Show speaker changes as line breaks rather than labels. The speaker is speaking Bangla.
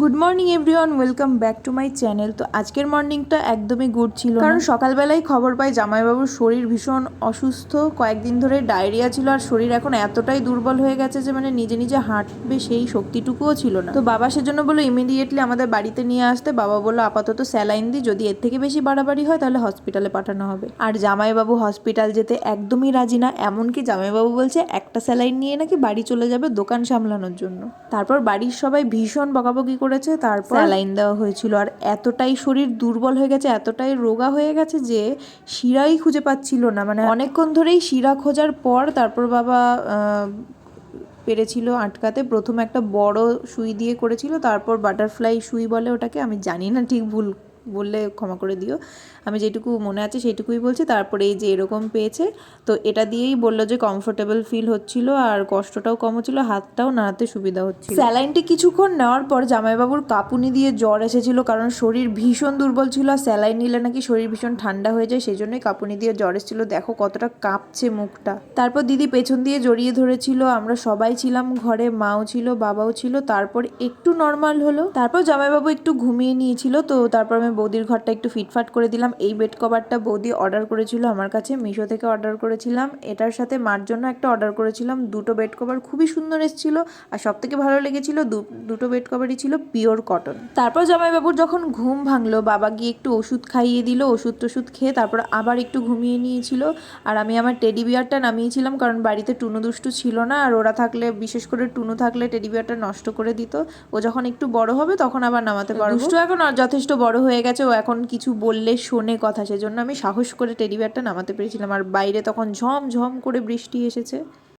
Good morning everyone welcome back to my channel তো আজকের মর্নিংটা একদমই গুড ছিল কারণ সকালবেলায় খবর পাই জামাইবাবুর শরীর ভীষণ অসুস্থ। কয়েকদিন ধরে ডায়রিয়া ছিল আর শরীর এখন এতটাই দুর্বল হয়ে গেছে যে মানে নিজে নিজে হাঁটবে সেই শক্তিটুকুও ছিল না। তো বাবা সেজন্য বলল ইমিডিয়েটলি আমাদের বাড়িতে নিয়ে আসতে। বাবা বলল, আপাতত স্যালাইন দিই। যদি এর থেকে বেশি বাড়াবাড়ি হয়, তাহলে হসপিটালে পাঠানো হবে। আর জামাইবাবু হসপিটাল যেতে একদমই রাজি না। এমনকি জামাইবাবু বলছে, একটা স্যালাইন নিয়ে নাকি বাড়ি চলে যাবে দোকান সামলানোর জন্য। তারপর বাড়ির সবাই ভীষণ বকাবকি করেছে, তারপর স্যালাইন দেওয়া হয়েছিল। আর এতটাই শরীর দুর্বল হয়ে গেছে, এতটাই রোগা হয়ে গেছে যে শিরাই খুঁজে পাচ্ছিল না। মানে অনেকক্ষণ ধরেই শিরা খোঁজার পর তারপর বাবা পেরেছিল আটকাতে। প্রথমে একটা বড় সুই দিয়ে করেছিল, তারপর বাটারফ্লাই সুই বলে ওটাকে, আমি জানি না ঠিক ভুল বললে ক্ষমা করে দিও। আমি যেটুকু মনে আছে সেইটুকুই বলছি। তারপরে এই যে এরকম পেয়েছে, তো এটা দিয়েই বলল যে কমফোর্টেবল ফিল হচ্ছিল আর কষ্টটাও কম হচ্ছিল, হাতটাও নাড়াতে সুবিধা হচ্ছিল। স্যালাইনটি কিছুক্ষণ নেওয়ার পর জামাইবাবুর কাঁপুনি দিয়ে জ্বর এসেছিল কারণ শরীর ভীষণ দুর্বল ছিল আর স্যালাইন নিলে নাকি শরীর ভীষণ ঠান্ডা হয়ে যায় সেই জন্যই কাঁপুনি দিয়ে জ্বর এসেছিল। দেখো কতটা কাঁপছে মুখটা। তারপর দিদি পেছন দিয়ে জড়িয়ে ধরেছিল, আমরা সবাই ছিলাম ঘরে, মাও ছিল, বাবাও ছিল, তারপর একটু নর্মাল হলো। তারপর জামাইবাবু একটু ঘুমিয়ে নিয়েছিল, তো তারপর আমি বৌদির ঘরটা একটু ফিটফাট করে দিলাম। এই বেড কভারটা বৌদি অর্ডার করেছিল আমার কাছে, মিশো থেকে অর্ডার করেছিলাম। এটার সাথে মার জন্য একটা অর্ডার করেছিলাম। দুটো বেড কভার খুবই সুন্দর এসেছিল আর সব থেকে ভালো লেগেছিল দুটো বেড কভারই ছিল পিওর কটন। তারপর জামাইবাবুর যখন ঘুম ভাঙলো, বাবা গিয়ে একটু ওষুধ খাইয়ে দিল, ওষুধ টষুধ খেয়ে তারপর আবার একটু ঘুমিয়ে নিয়েছিল। আর আমি আমার টেডি বিয়ারটা নামিয়েছিলাম কারণ বাড়িতে টুনু দুষ্টু ছিল না আর ওরা থাকলে, বিশেষ করে টুনু থাকলে টেডি বিয়ারটা নষ্ট করে দিত। ও যখন একটু বড় হবে তখন আবার নামাতে পারব। দুষ্টু এখন যথেষ্ট বড় হয়ে গেছে, ও এখন কিছু বললে শোনে কথা। সেজন্য আমি সাহস করে টেডি বিয়ারটা নামাতে পেরেছিলাম। আর বাইরে তখন ঝম ঝম করে বৃষ্টি এসেছে।